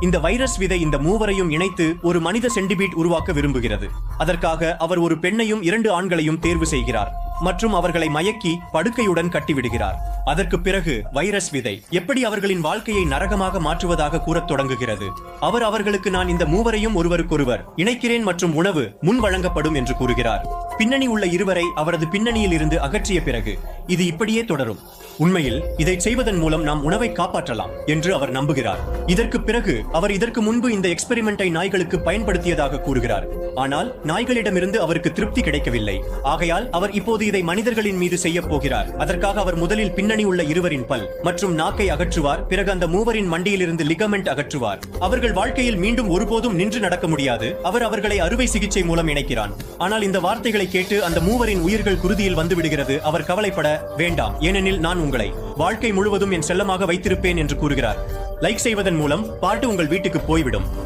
இந்த வைரஸ் விதை இந்த மூவரையும் இணைத்து ஒரு மனித சென்டிபீட் உருவாக்க விரும்புகிறது. அதற்காக அவர் ஒரு பெண்ணையும் இரண்டு ஆண்களையும் தேர்வு செய்கிறார். மற்றும் அவர்களை மயக்கி படுக்கையுடன் கட்டிவிடுகிறார். அதற்கு பிறகு வைரஸ் விதை எப்படி அவர்களின் வாழ்க்கையை நரகமாக மாற்றுவதாக கூறத் தொடங்குகிறது. அவர் அவர்களுக்கு நான் இந்த மூவரையும் ஒருவருக்கொருவர் இணைக்கிறேன் மற்றும் உணவு முன் வழங்கப்படும் என்று கூறுகிறார். பின்னணி உள்ள இருவரை அவரது பின்னணியில் இருந்து அகற்றிய பிறகு இது இப்படியே தொடரும். உண்மையில் இதை செய்வதன் மூலம் நாம் உணவை காப்பாற்றலாம் என்று அவர் நம்புகிறார். இதற்கு பிறகு அவர் இதற்கு முன்பு இந்த எக்ஸ்பெரிமெண்டை நாய்களுக்கு பயன்படுத்தியதாக கூறுகிறார். ஆனால் நாய்களிடமிருந்து அவருக்கு திருப்தி கிடைக்கவில்லை. ஆகையால் அவர் இப்போது இதை மனிதர்களின் மீது செய்ய போகிறார். அதற்காக அவர் முதலில் பின்னணி பின்னணி உள்ள இருவரின் பல் மற்றும் நாக்கை அகற்றுவார். பிறகு அந்த மூவரின் மண்டியிலிருந்து லிகமெண்ட் அகற்றுவார். அவர்கள் வாழ்க்கையில் மீண்டும் ஒருபோதும் நின்று நடக்க முடியாது. அவர் அவர்களை அறுவை சிகிச்சை மூலம் இணைக்கிறான். ஆனால் இந்த வார்த்தைகளை கேட்டு அந்த மூவரின் உயிர்கள் குருதியில் வந்து விடுகிறது. அவர் கவலைப்பட வேண்டாம். ஏனெனில் நான் உங்களை வாழ்க்கை முழுவதும் என் செல்லமாக வைத்திருப்பேன் என்று கூறுகிறார். லைக் செய்வதன் மூலம் பாட்டு உங்கள் வீட்டுக்கு போய்விடும்.